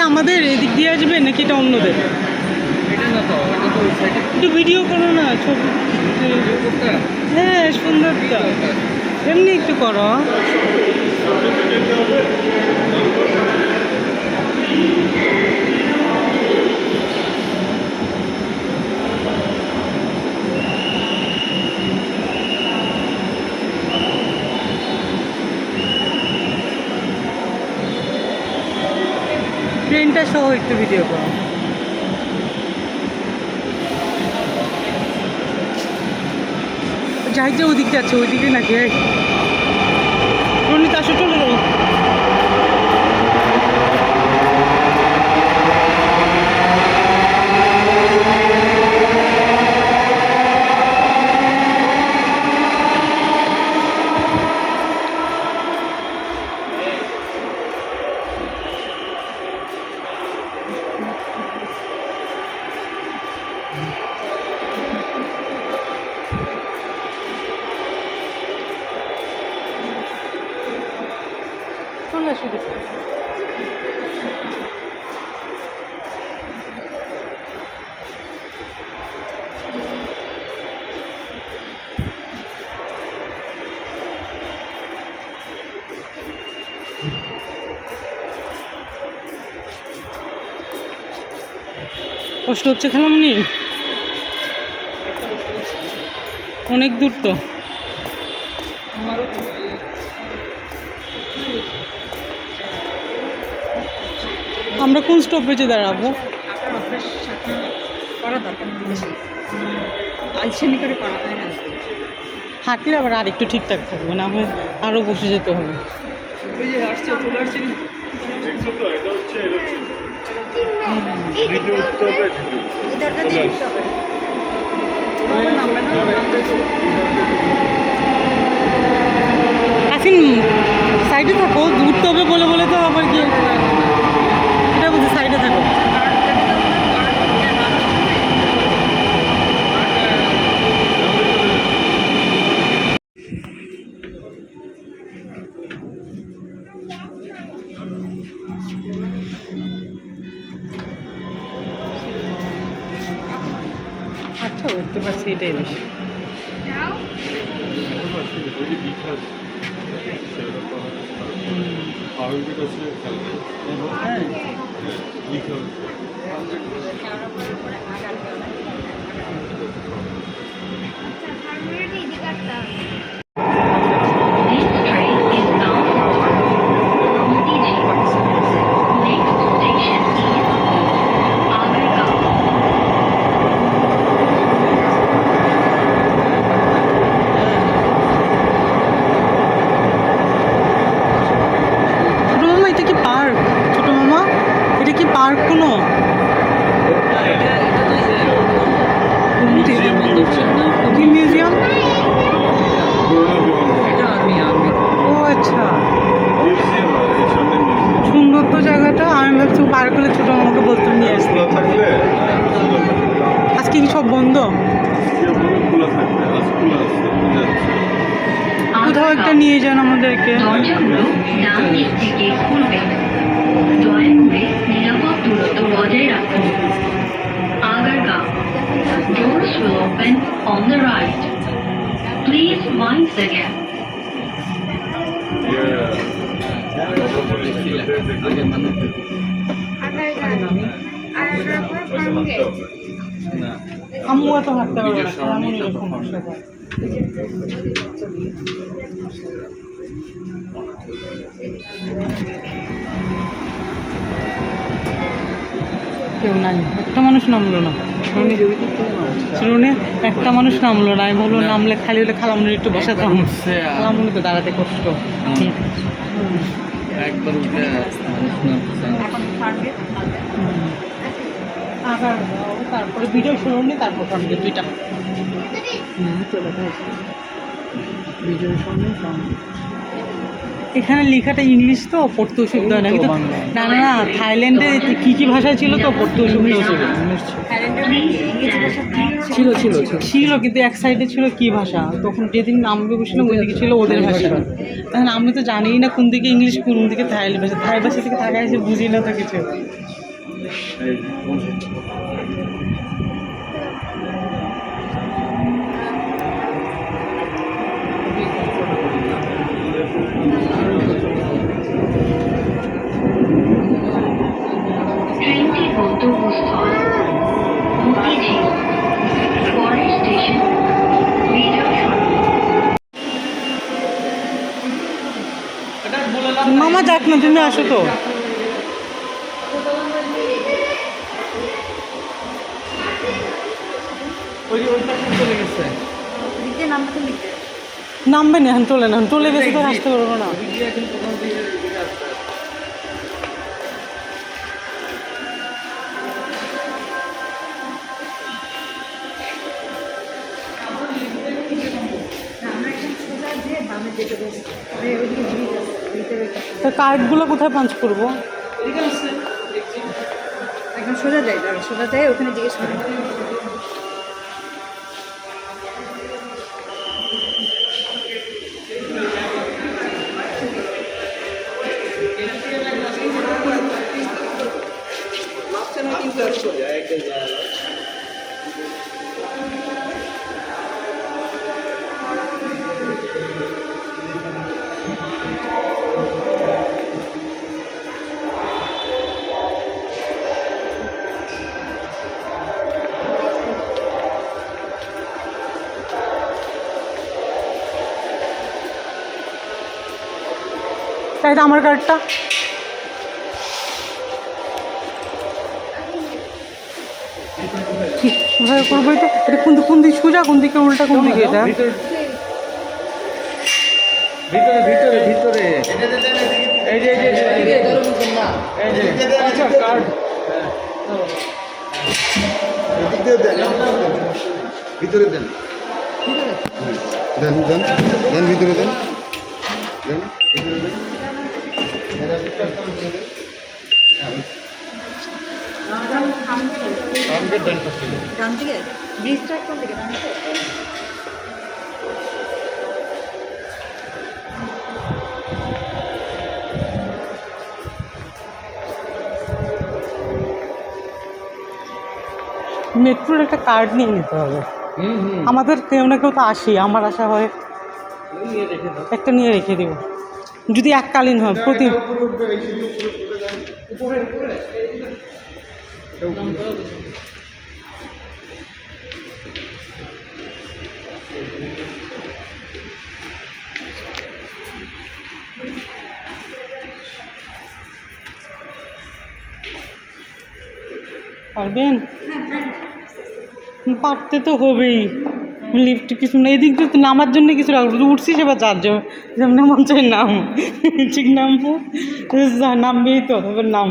কি আমাদের এদিক দিয়ে আসবে নাকি এটা অন্যদের? একটু ভিডিও করো না, ছবি হ্যাঁ সুন্দরটা এমনি একটু করো। ট্রেনটা সহ একটু ভিডিও করো। যাই যে ওদিকে আছে ওইদিকে নাকি রনিত, আসো, চলে যাই চলে আসো এদিকে। কষ্ট হচ্ছে খেলামনি। অনেক দূর তো। আমরা কোন স্টপেজে দাঁড়াবো? হাঁটলে আবার আর একটু ঠিকঠাক থাকবে না হয় আরও বসে যেতে হবে। আসছে চলে আসছে আসিন সাইডে থাকো দূরতে আচ্ছা পাচ্ছি এটাই বেশি। This এটা কি পার্ক মিউজিয়াম? ও আচ্ছা। সুন্দর তো জায়গাটা। আমি ভাবছি পার্ক হলে ছোটো মামাকে বলতাম নিয়ে আসতে। আজকে কি সব বন্ধ? কোথাও একটা নিয়ে যান আমাদেরকে। বজায় রাখুন Agargaon Doors will open on the right. Please mind the gap. আগে মানুষ না আম্মু এত হাঁটতে পারবে নিজের না শরণে এমন যত এরকম কম। অবস্থা হয়। কেউ নাই। একটা মানুষ নামলো না। শুনে একটা মানুষ নামলো না আমি ভাবলো নামলে খালি হলে খালামুনির একটু বসাতাম খালামুনি তো দাঁড়াতে কষ্ট। একবার উঠে। আবার তারপরে ভিডিও শুনুনি তারপর সঙ্গে দুইটা। ভিডিও শুনুন। এখানে লেখাটা ইংলিশ তো পড়তে অসুবিধা হয় না। কিন্তু না না না থাইল্যান্ডে কী কী ভাষা ছিল তো পড়তে অসুবিধা ছিল ছিল ছিল। ছিল কিন্তু এক সাইডে ছিল কি ভাষা? তখন যেদিন নামবে বসছিলাম ওই দিকে ছিল ওদের ভাষা। তখন আমি তো জানিই না কোন দিকে ইংলিশ কোন দিকে থাই ভাষা। থাই ভাষা থেকে থাকা এসে বুঝি না তো কিছু। যাক না তুমি আসো তো। চলে গেছে। নামবে না এখন চলে না চলে গেছে তো আসতে পারব না। বামে যেতে তো কার্ডগুলো কোথায় পাঞ্চ করব? সোজা দাঁড়া সোজা ওখানে জিজ্ঞেস করি। তো আমার কার্ডটা কোথায় করব এটা এটা কোন কোন দিক সোজা কোন দিকে উল্টা কোন দিকে এটা? ভিতরে ভিতরে ভিতরে। ভিতরে এই যে এই যে এই যে। এই যে। আচ্ছা কার্ড ভিতরে দেন। দেন দেন দেন ভিতরে দেন। দেন ভিতরে দেন। মেট্রোর একটা কার্ড নিয়ে নিতে হবে। আমাদের কেউ না কেউ তো আসি আমার আশা হয় একটা নিয়ে রেখে দিব। যদি এককালীন হয় প্রতি পারবেন? পারতে তো হবেই। লিফট কিছু না এদিক তো নামার জন্য কিছু রাখব উঠছিস এবার চারজন যেমন মঞ্চের নাম। ঠিক নামবো নামবেই তো, এবার নাম।